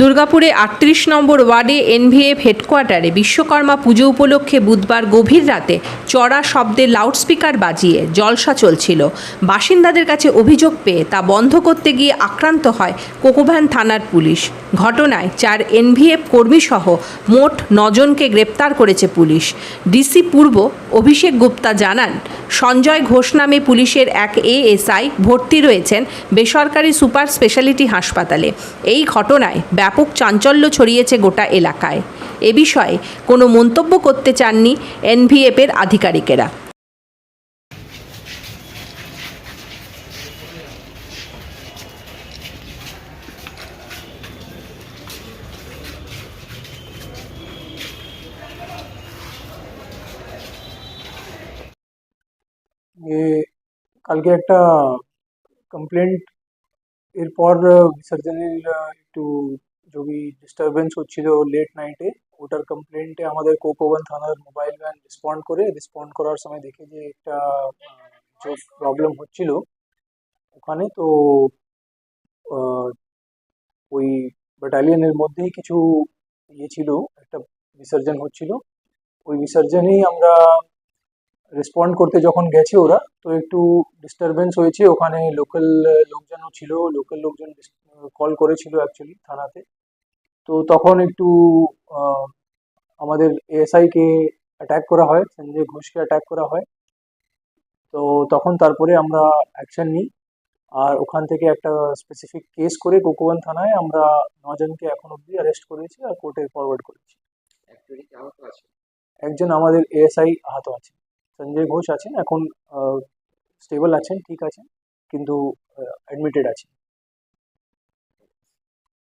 দুর্গাপুরে আটত্রিশ নম্বর ওয়ার্ডে এনভিএফ হেডকোয়ার্টারে বিশ্বকর্মা পুজো উপলক্ষে বুধবার গভীর রাতে চড়া শব্দে লাউডস্পিকার বাজিয়ে জলসা চলছিল। বাসিন্দাদের কাছে অভিযোগ পেয়ে তা বন্ধ করতে গিয়ে আক্রান্ত হয় কোকোভ্যান থানার পুলিশ। ঘটনায় চার এনভিএফ কর্মীসহ মোট নজনকে গ্রেপ্তার করেছে পুলিশ। ডিসি পূর্ব অভিষেক গুপ্তা জানান, সঞ্জয় ঘোষ নামে পুলিশের এক এএসআই ভর্তি রয়েছেন বেসরকারি সুপার স্পেশালিটি হাসপাতালে। এই ঘটনায় ব্যাপক চাঞ্চল্য ছড়িয়েছে গোটা এলাকায়। এ বিষয়ে কোনো মন্তব্য করতে চাননি এনভিএফের আধিকারিকেরা। কালকে একটা কমপ্লেন্ট এরপর বিসর্জনের একটু যদি ডিস্টারবেন্স হচ্ছিল লেট নাইটে ওটার কমপ্লেন্টে আমাদের কোকোবন থানার মোবাইল ভ্যান রেসপন্ড করে রেসপন্ড করার সময় দেখে যে একটা প্রবলেম হচ্ছিল। ওখানে তো ওই ব্যাটালিয়নের মধ্যেই কিছু ইয়ে ছিল, একটা বিসর্জন হচ্ছিল। ওই বিসর্জনেই আমরা রেসপন্ড করতে যখন গেছে ওরা, তো একটু ডিস্টারবেন্স হয়েছে। ওখানে লোকাল লোকজনও ছিল। লোকাল লোকজন কল করেছিল অ্যাকচুয়ালি থানাতে। তো তখন একটু আমাদের এএসআই কে অ্যাটাক করা হয় সঞ্জয় ঘোষকে অ্যাটাক করা হয়। তো তখন তারপরে আমরা অ্যাকশন নিই। আর ওখান থেকে একটা স্পেসিফিক কেস করে কোকোবন থানায় আমরা নজনকে এখন অবধি অ্যারেস্ট করেছি আর কোর্টে ফরওয়ার্ড করেছি। আছে একজন আমাদের এএসআই আহত আছেন। সঞ্জয় ঘোষ আছেন এখন স্টেবল আছেন ঠিক আছেন কিন্তু অ্যাডমিটেড আছেন।